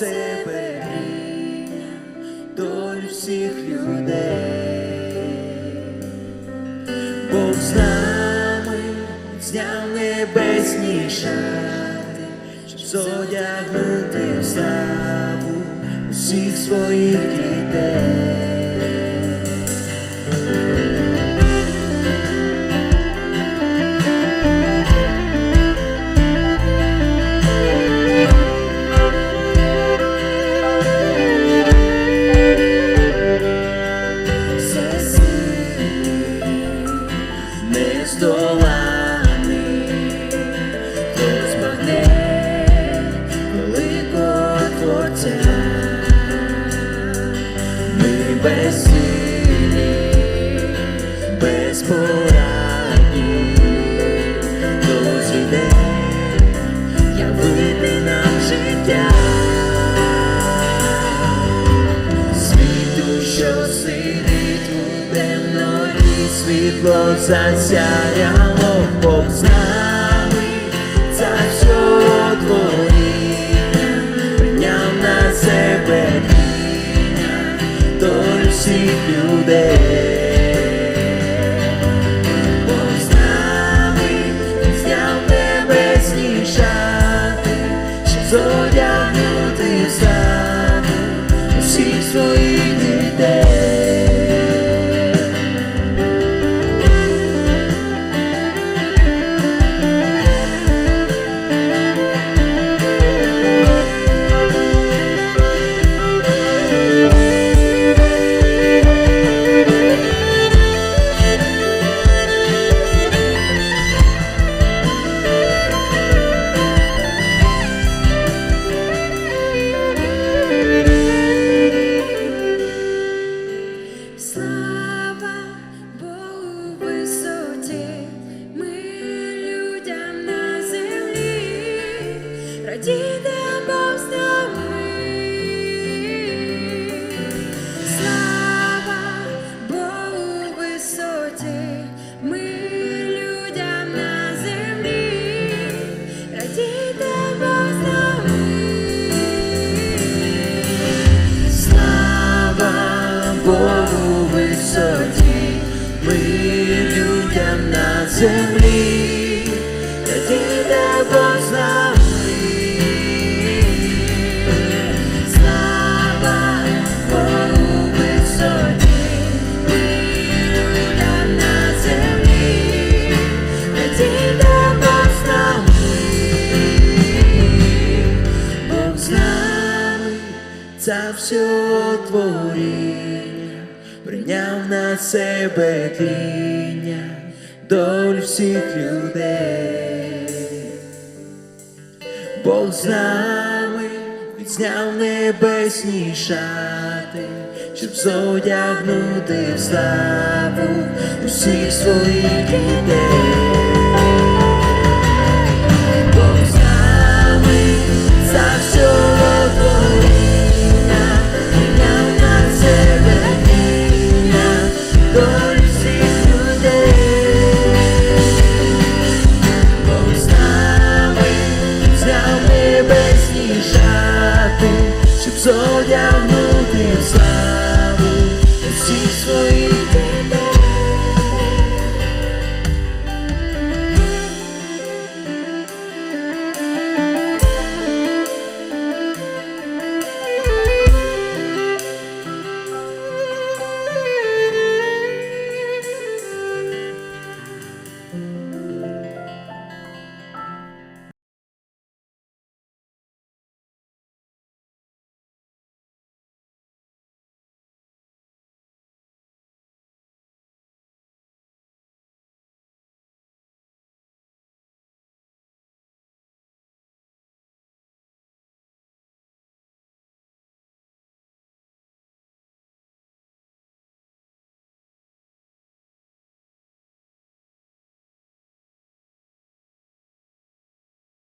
себе гріння, долю всіх людей. Бог з нами зняв небесні шати, щоб зодягнути в славу усіх своїх дітей. Безпорадні, хто зійде, явити нам життя. Світу, що сидить у темноті, світло засяяло, Бог з людям на землі, Бог з. Слава Богу висоті, людям на землі, радійте Бог з нами. Бог з всього творіння, прийняв на себе тління, доль всіх людей. Бог з нами, відзняв небесні шати, щоб зодягнути в славу усіх своїх дітей.